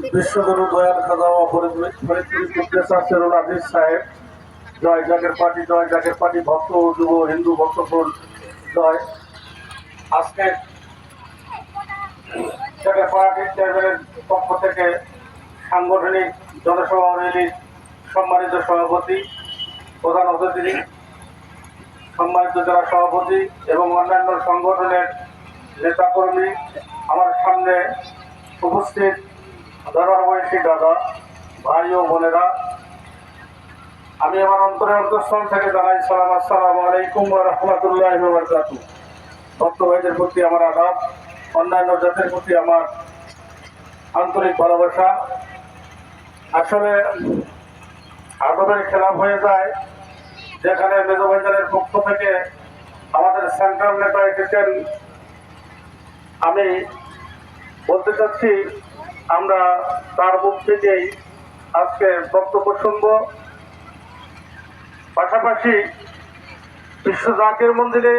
বিশ্বগুরু দয়াল খাজা ও সেরুল আজিজ সাহেব। জয় জাগের পার্টি, জয় জাগের পার্টি, ভক্ত যুব, হিন্দু, ভক্তকুল, জয়। আজকে জাগের পার্টির চেয়ারম্যানের পক্ষ থেকে সাংগঠনিক জনসভা র্যালির সম্মানিত সভাপতি, প্রধান অতিথি, সম্মানিত জেলা সভাপতি এবং অন্যান্য সংগঠনের নেতাকর্মী আমার সামনে উপস্থিত দাদার বয়সী দাদা, ভাই ও বোনেরা, আমি আমার অন্তরের অন্তঃস্থল থেকে জানাই সালাম, আসসালাম আলাইকুম রহমতুল্লাহ বরকাতু। ভক্ত ভাইদের প্রতি আমার আঘাত, অন্যান্য জাতির প্রতি আমার আন্তরিক ভালোবাসা। আসলে আদবের খেলাফ হয়ে যায়, যেখানে মেজো ভাইজানের পক্ষ থেকে আমাদের সেন্ট্রাল নেতা এসেছেন। আমি বলতে চাচ্ছি আমরা তার মুখ থেকেই আজকে বক্তব্য শুনব। পাশাপাশি বিশ্ব জাতীয় মন্দিরে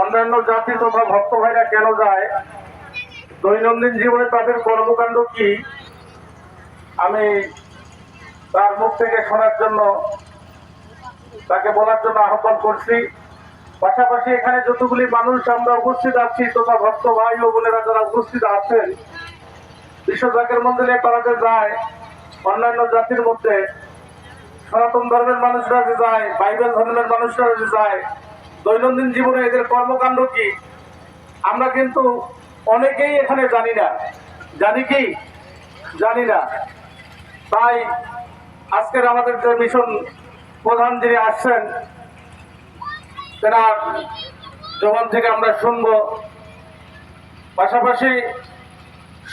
অন্যান্য জাতি তথা ভক্ত ভাইরা কেন যায়? দৈনন্দিন জীবনে তাদের কর্মকাণ্ড কি? আমি তার মুখ থেকে শোনার জন্য তাকে বলার জন্য আহ্বান করছি। পাশাপাশি এখানে যতগুলি মানুষ আমরা উপস্থিত আছি, তথা ভক্ত ভাই ও বোনেরা যারা উপস্থিত আছেন বিশ্ব জাকের মন্দিরে যে যায়, অন্যান্য জাতির মধ্যে সনাতন ধর্মের মানুষরা যে যায়, বাইবেল ধর্মের মানুষরা যে যায়, দৈনন্দিন জীবনে এদের কর্মকাণ্ড কি? আমরা কিন্তু অনেকেই এখানে জানি না। জানি কি? জানি না। তাই আজকের আমাদের যে মিশন প্রধান যিনি আসছেন, তেনার জবান থেকে আমরা শুনব। পাশাপাশি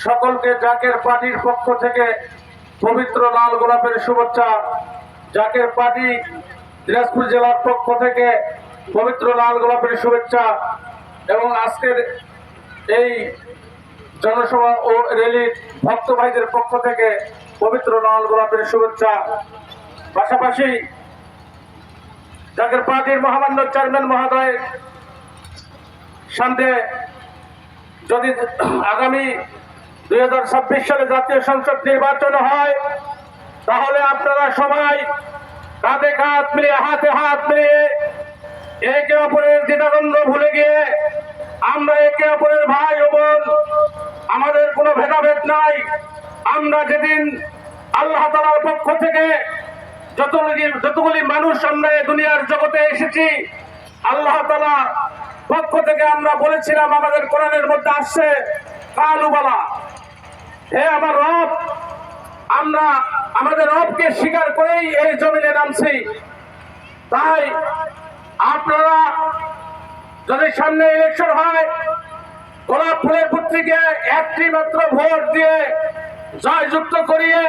সকলকে জাকের পার্টির পক্ষ থেকে পবিত্র লাল গোলাপের শুভেচ্ছা। জাকের পার্টি দিনাজপুর জেলার পক্ষ থেকে পবিত্র লাল গোলাপের শুভেচ্ছা এবং আজকের এই জনসভা ও র্যালির ভক্ত ভাইদের পক্ষ থেকে পবিত্র লাল গোলাপের শুভেচ্ছা। পাশাপাশি জাকের পার্টির মহামান্য চেয়ারম্যান মহোদয়, সামনে যদি আগামী দুই হাজার ছাব্বিশ সালে জাতীয় সংসদ নির্বাচন হয়, তাহলে আপনারা সবাই কাঁধে কাঁধ মিলিয়ে, হাতে হাত মিলিয়ে একে অপরের দ্বিধাদ্বন্দ্ব ভুলে গিয়ে আমরা একে অপরের ভাই ও বোন, আমাদের কোনো ভেদাভেদ নাই। আমরা যেদিন আল্লাহ তালার পক্ষ থেকে যতগুলি যতগুলি মানুষ আমরা এই দুনিয়ার জগতে এসেছি, আল্লাহ তালা পক্ষ থেকে আমরা বলেছিলাম, আমাদের কোরআনের মধ্যে আসছে কালুবালা হে আমার রব, আমরা আমাদের রবকে স্বীকার করেই এই জমিনে নামছি। তাই আপনারা যদি সামনে ইলেকশন হয়, গোলাপ ফুলের পুত্রীকে একটি মাত্র ভোট দিয়ে জয়যুক্ত করিয়ে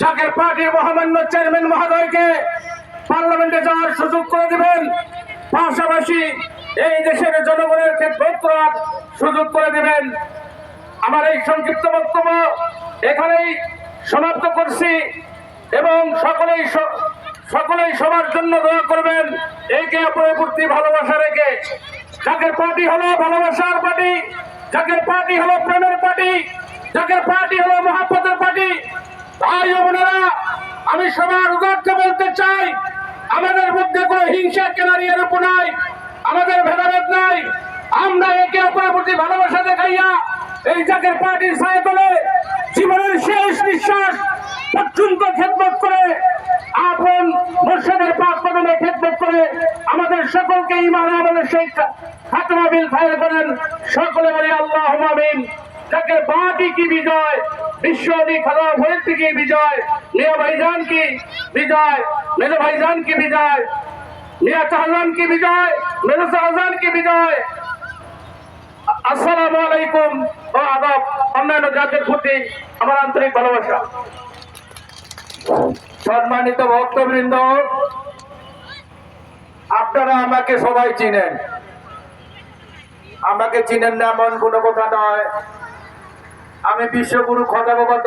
জাকের পার্টির মহামান্য চেয়ারম্যান মহোদয়কে পার্লামেন্টে যাওয়ার সুযোগ করে দিবেন, পাশাপাশি এই দেশের জনগণের করার সুযোগ করে দিবেন। আমার এই সংক্ষিপ্ত বক্তব্য এখানেই সমাপ্ত করছি এবং সকলেই সকলেই সবার জন্য দোয়া করবেন। একে অপরের প্রতি ভালোবাসা রেখে। যাকের পার্টি হলো ভালোবাসার পার্টি, যাকের পার্টি হলো প্রেমের পার্টি, যাকের পার্টি হলো মহাপতের পার্টি। ভাই বোনেরা, আমি সবার উদার্থে বলতে চাই, আমাদের মধ্যে কোনো হিংসা কেনারিয়ে রূপ নাই, আমাদের ভেদাভেদ নাই। আমরা একে অপরের প্রতি ভালোবাসা দেখাইয়া এই জাকের পার্টির সাইকেলে জীবনের শেষ নিঃশ্বাস পর্যন্ত খেদমত করে, আপন মুর্শিদের পাক কদমে খেদমত করে আমাদের সকলকে ইমান আমলের সেই খাতমা বিল ফায়ার করেন। সকলে বলে আল্লাহ আমিন। জাকের পার্টি কি বিজয়? বিশ্ব আলী খাদা ভয়ের থেকে বিজয়? মিয়া ভাইজান কি বিজয়? মেজো ভাইজান কি বিজয়? মিয়া চাহজান কি বিজয়? মেজো শাহজাহান কি বিজয়? আসসালামু আলাইকুম। ও আদব, অন্যান্য জাতির প্রতি আমার আন্তরিক ভালোবাসা। সম্মানিত ভক্তবৃন্দ, আপনারা আমাকে সবাই চিনেন। আমাকে চিনেন না এমন কোনো কথা নয়। আমি বিশ্বগুরু খদা বাবা